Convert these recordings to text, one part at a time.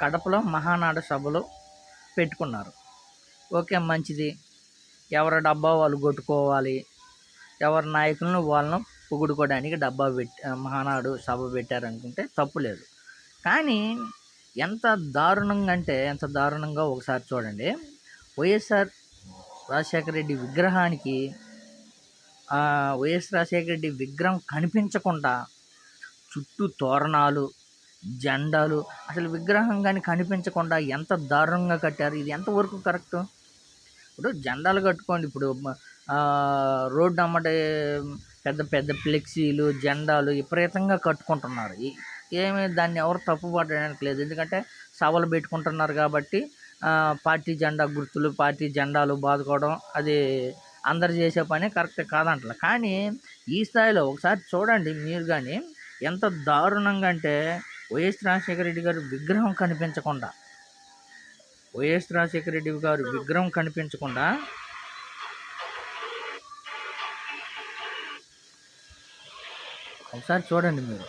కడపలో మహానాడు సభలు పెట్టుకున్నారు. ఓకే మంచిది. ఎవరి డబ్బా వాళ్ళు కొట్టుకోవాలి. ఎవరి నాయకులను వాళ్ళను పొగుడుకోవడానికి డబ్బా పెట్టి మహానాడు సభ పెట్టారనుకుంటే తప్పు లేదు. కానీ ఎంత దారుణంగా అంటే ఎంత దారుణంగా ఒకసారి చూడండి. వైఎస్ఆర్ రాజశేఖర రెడ్డి విగ్రహానికి వైఎస్ రాజశేఖర రెడ్డి విగ్రహం కనిపించకుండా చుట్టూ తోరణాలు జెండాలు అసలు విగ్రహం కానీ కనిపించకుండా ఎంత దారుణంగా కట్టారు? ఇది ఎంతవరకు కరెక్ట్? ఇప్పుడు జెండాలు కట్టుకోండి. ఇప్పుడు రోడ్డు అమ్మటే పెద్ద పెద్ద ఫ్లెక్సీలు జెండాలు విపరీతంగా కట్టుకుంటున్నారు. ఏమీ దాన్ని ఎవరు తప్పు పడడానికి లేదు. ఎందుకంటే సవాలు పెట్టుకుంటున్నారు కాబట్టి పార్టీ జెండా గుర్తులు పార్టీ జెండాలు బాదుకోవడం అది అందరు చేసే పని కరెక్ట్ కాదంటలే. కానీ ఈ స్థాయిలో ఒకసారి చూడండి మీరు కానీ ఎంత దారుణంగా అంటే వైఎస్ రాజశేఖర రెడ్డి గారు విగ్రహం కనిపించకుండా వైఎస్ రాజశేఖర రెడ్డి గారు విగ్రహం కనిపించకుండా ఒకసారి చూడండి మీరు.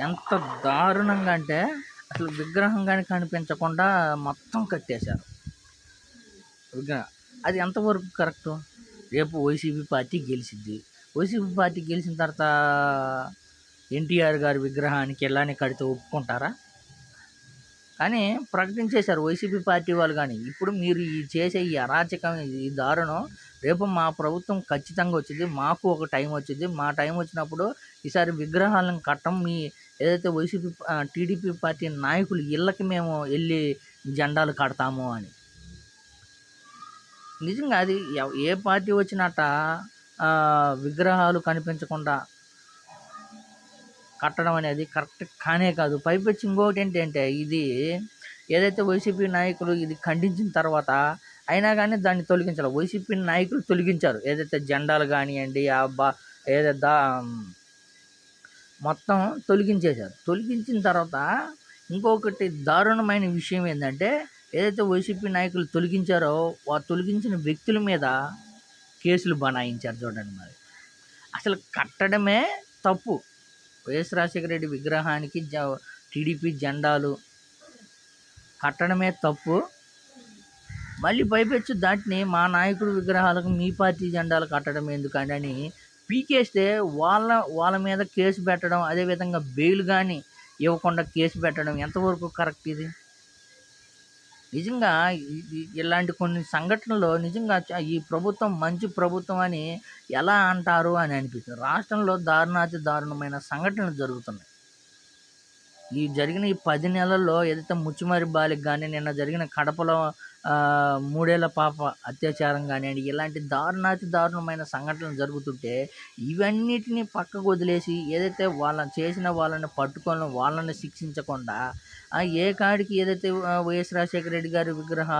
ఎంత దారుణంగా అంటే అసలు విగ్రహం కానీ కనిపించకుండా మొత్తం కట్టేశారు. విగ్రహం అది ఎంతవరకు కరెక్ట్? రేపు వైసీపీ పార్టీ గెలిచిద్ది. వైసీపీ పార్టీ గెలిచిన తర్వాత ఎన్టీఆర్ గారి విగ్రహానికి ఇలానే కడితే ఒప్పుకుంటారా? కానీ ప్రకటించేశారు వైసీపీ పార్టీ వాళ్ళు కానీ. ఇప్పుడు మీరు ఈ చేసే ఈ అరాచకం ఈ దారుణం రేపు మా ప్రభుత్వం ఖచ్చితంగా వచ్చింది మాకు ఒక టైం వచ్చింది. మా టైం వచ్చినప్పుడు ఈసారి విగ్రహాలను కట్టం మీ ఏదైతే వైసీపీ టీడీపీ పార్టీ నాయకులు ఇళ్ళకి మేము వెళ్ళి జెండాలు కడతాము అని. నిజంగా అది ఏ పార్టీ వచ్చినట్ట విగ్రహాలు కనిపించకుండా కట్టడం అనేది కరెక్ట్ కానే కాదు. పైపెచ్చి ఇంకొకటి ఏంటంటే ఇది ఏదైతే వైసీపీ నాయకులు ఇది ఖండించిన తర్వాత అయినా కానీ దాన్ని తొలగించాలి. వైసీపీ నాయకులు తొలగించారు. ఏదైతే జెండాలు కానివ్వండి ఆ బా ఏదైతే దా మొత్తం తొలగించేశారు. తొలగించిన తర్వాత ఇంకొకటి దారుణమైన విషయం ఏంటంటే ఏదైతే వైసీపీ నాయకులు తొలగించారో ఆ తొలగించిన వ్యక్తుల మీద కేసులు బనాయించారు చూడండి మరి. అసలు కట్టడమే తప్పు. వైఎస్ రాజశేఖర రెడ్డి విగ్రహానికి జ టీడీపీ జెండాలు కట్టడమే తప్పు. మళ్ళీ పైపెచ్చు దాటిని మా నాయకుడు విగ్రహాలకు మీ పార్టీ జెండాలు కట్టడం ఎందుకండి అని పీకేస్తే వాళ్ళ వాళ్ళ మీద కేసు పెట్టడం అదేవిధంగా బెయిల్ కానీ ఇవ్వకుండా కేసు పెట్టడం ఎంతవరకు కరెక్ట్ ఇది? నిజంగా ఇలాంటి కొన్ని సంఘటనలు నిజంగా ఈ ప్రభుత్వం మంచి ప్రభుత్వం అని ఎలా అంటారు అని అనిపిస్తుంది. రాష్ట్రంలో దారుణాతి దారుణమైన సంఘటనలు జరుగుతున్నాయి. ఈ జరిగిన ఈ పది నెలల్లో ఏదైతే ముచ్చుమరి బాలికి కానీ నిన్న జరిగిన కడపలో మూడేళ్ళ పాప అత్యాచారం కానివ్వండి ఇలాంటి దారుణాతి దారుణమైన సంఘటనలు జరుగుతుంటే ఇవన్నిటిని పక్కకు వదిలేసి ఏదైతే వాళ్ళని చేసిన వాళ్ళని పట్టుకొని వాళ్ళని శిక్షించకుండా ఆ ఏ కాడికి ఏదైతే వైఎస్ రాజశేఖర రెడ్డి గారి విగ్రహ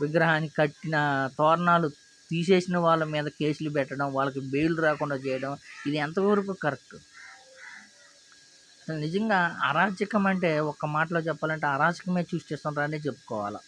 విగ్రహానికి కట్టిన తోరణాలు తీసేసిన వాళ్ళ మీద కేసులు పెట్టడం వాళ్ళకి బెయిల్ రాకుండా చేయడం ఇది ఎంతవరకు కరెక్ట్? అసలు నిజంగా అరాచకం అంటే ఒక్క మాటలో చెప్పాలంటే అరాచకమే చూస్ చేస్తుంటారనే చెప్పుకోవాలి.